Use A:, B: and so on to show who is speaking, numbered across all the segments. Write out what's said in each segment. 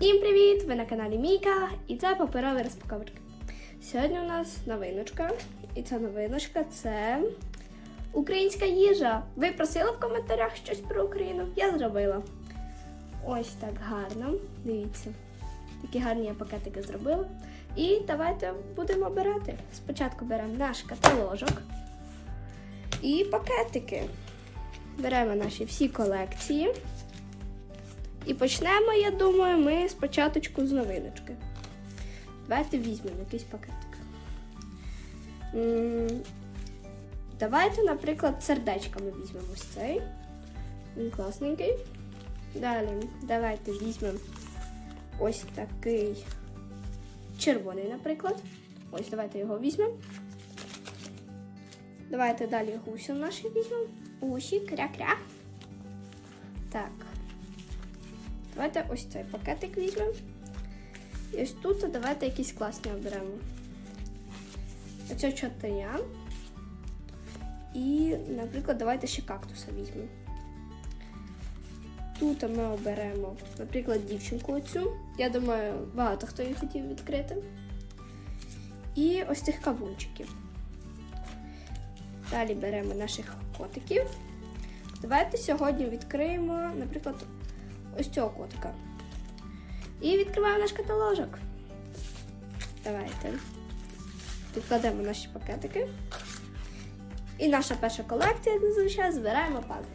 A: Всім привіт! Ви на каналі Міка і це паперові розпаковочки. Сьогодні у нас новиночка. І ця новиночка це українська їжа. Ви просили в коментарях щось про Україну? Я зробила. Ось так гарно. Дивіться. Такі гарні я пакетики зробила. І давайте будемо обирати. Спочатку беремо наш каталожок і пакетики. Беремо наші всі колекції. І почнемо, я думаю, ми спочатку з новиночки. Давайте візьмемо якийсь пакетик. Давайте, наприклад, сердечками візьмемо ось цей. Він класненький. Далі давайте візьмемо ось такий червоний, наприклад. Ось давайте його візьмемо. Давайте далі гусю наші візьмемо. Гусі, кря-кря. Так. Давайте ось цей пакетик візьмемо. І ось тут давайте якісь класні оберемо. Оце чотиня. І, наприклад, давайте ще кактуса візьмемо. Тут ми оберемо, наприклад, дівчинку оцю. Я думаю, багато хто її хотів відкрити. І ось цих кавунчиків. Далі беремо наших котиків. Давайте сьогодні відкриємо, наприклад, ось цього котика. І відкриваємо наш каталожок. Давайте. Відкладемо наші пакетики. І наша перша колекція, як зазвичай, збираємо пазли.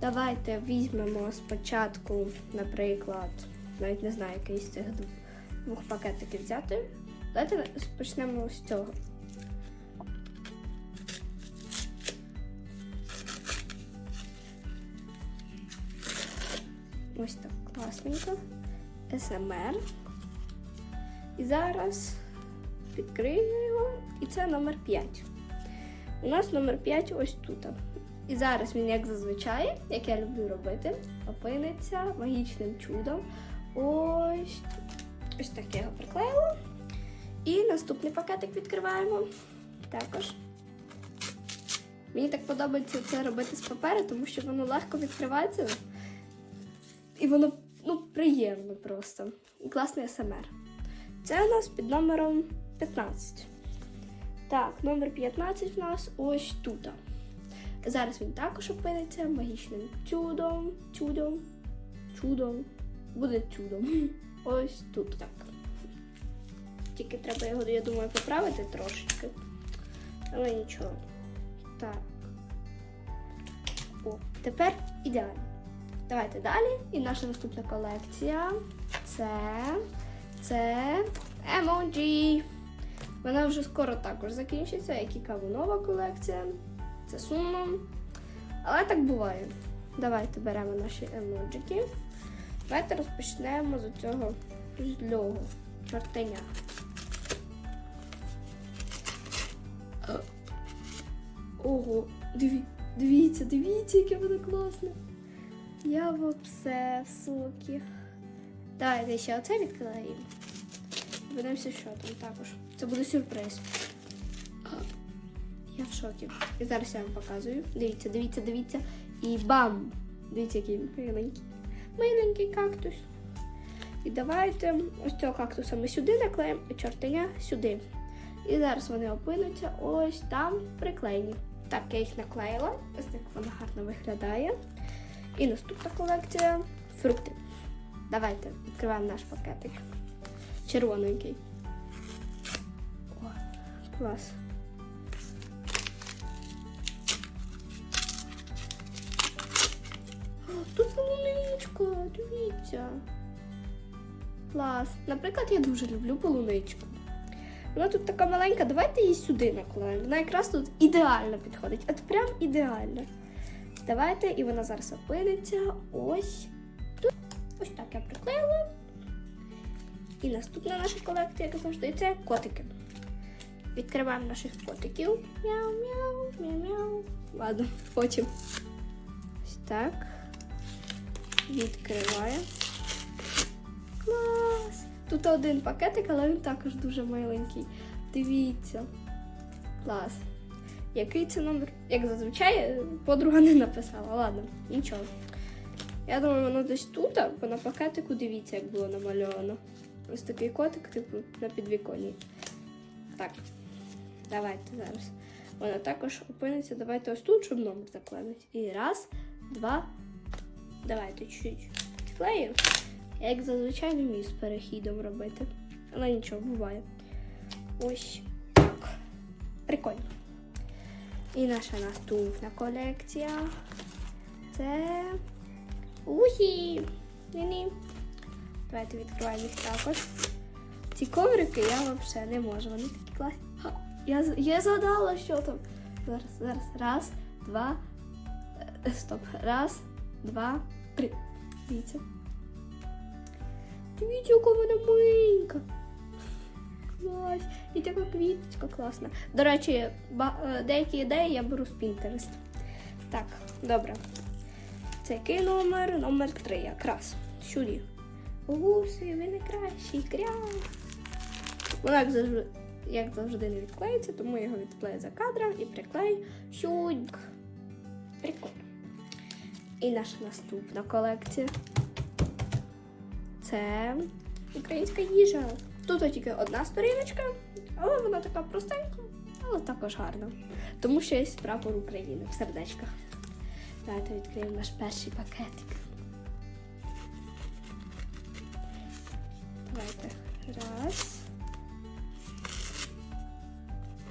A: Давайте візьмемо спочатку, наприклад, навіть не знаю, який з цих двох пакетиків взяти. Давайте почнемо з цього. Ось так класненько. СМР. І зараз відкрию його. І це номер 5. У нас номер 5 ось тут. І зараз він, як зазвичай, як я люблю робити, опиниться магічним чудом. Ось. Ось так я його приклеїла. І наступний пакетик відкриваємо. Також. Мені так подобається це робити з паперу, тому що воно легко відкривається. І воно ну, приємно просто. Класний СМР. Це у нас під номером 15. Так, номер 15 у нас ось тут. Зараз він також опиниться магічним чудом, чудом, чудом. Буде чудом. Ось тут так. Тільки треба його, я думаю, поправити трошечки. Але нічого. Так. О, тепер ідеально. Давайте далі. І наша наступна колекція це. Це емоджі. Вона вже скоро також закінчиться, як і кавунова колекція. Це сумно. Але так буває. Давайте беремо наші емоджики. Давайте розпочнемо з цього злього чортеня. Ого, диві, дивіться, дивіться, яке воно класне. Я вообще в сокі. Давайте ще оце відклеїмо. Подивимося, що там також. Це буде сюрприз. Я в шокі. І зараз я вам показую. Дивіться, дивіться, дивіться. І бам! Дивіться, який миленький. Миленький кактус. І давайте ось цього кактуса ми сюди наклеїмо, і чортеня сюди. І зараз вони опинуться ось там приклеєні. Так, я їх наклеїла. Ось так вона гарно виглядає. І наступна колекція фрукти. Давайте відкриваємо наш пакетик. Червоненький. О, клас. Тут полуничка, дивіться. Клас. Наприклад, я дуже люблю полуничку. Вона тут така маленька, давайте її сюди наклеїмо. Вона якраз тут ідеально підходить. От прям ідеально. Давайте, і вона зараз опиниться ось тут. Ось так я приклеїла. І наступна наша колекція, як завжди, це котики. Відкриваємо наших котиків. Мяу-мяу, мяу-мяу. Ладно, потім. Ось так. Відкриваємо. Клас! Тут один пакетик, але він також дуже миленький. Дивіться. Клас. Який це номер? Як зазвичай, подруга не написала. Ладно, нічого. Я думаю, воно десь тут, бо на пакетику дивіться, як було намальовано. Ось такий котик, типу, на підвіконні. Так, давайте зараз. Воно також опиниться. Давайте ось тут, щоб номер заклеїти. І раз, два. Давайте чуть-чуть підклею. Я як зазвичай не вмію з перехідом робити. Але нічого, буває. Ось так. Прикольно. І наша наступна колекція. Це ухі. Ні-ні. Давайте відкриваємо їх також. Ці коврики я взагалі не можу. Вони такі класні. Ха, Я, я згадала, що там. Зараз, зараз. Раз, два. е, Стоп. Раз, два, три. Дивіться. Дивіться, яка вона маленька. Клас. І така квіточка класна. До речі, е, деякі ідеї я беру з Pinterest. Так, добре. Це який номер? Номер 3 якраз. Сюди. Гуси, ви найкращі, кря. Воно як завжди, як завжди не відклеїться, тому я його відклею за кадром і приклею сюди. Прикольно. І наша наступна колекція. Це українська їжа. Тут тільки одна сторіночка, але вона така простенька, але також гарна. Тому що є прапор України в сердечках. Давайте відкриємо наш перший пакетик. Давайте. Раз.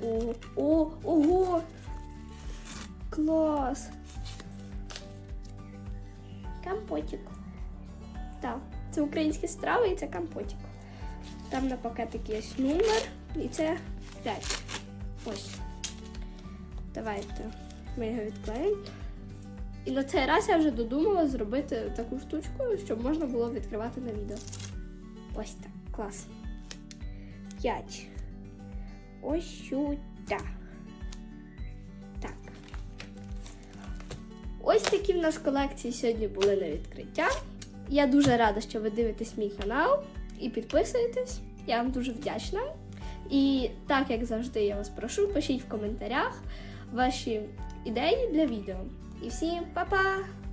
A: О, о, ого! Клас! Компотик. Так, це українські страви і це компотик. Там на пакетик є номер і це 5. Ось. Давайте ми його відклеїмо. І на цей раз я вже додумала зробити таку штучку, щоб можна було відкривати на відео. Ось так, клас. 5. Ось сюди. Так. Ось такі в нас колекції сьогодні були на відкриття. Я дуже рада, що ви дивитесь мій канал і підписуєтесь. Я вам дуже вдячна. І так як завжди, я вас прошу, пишіть в коментарях ваші ідеї для відео. І всім па-па!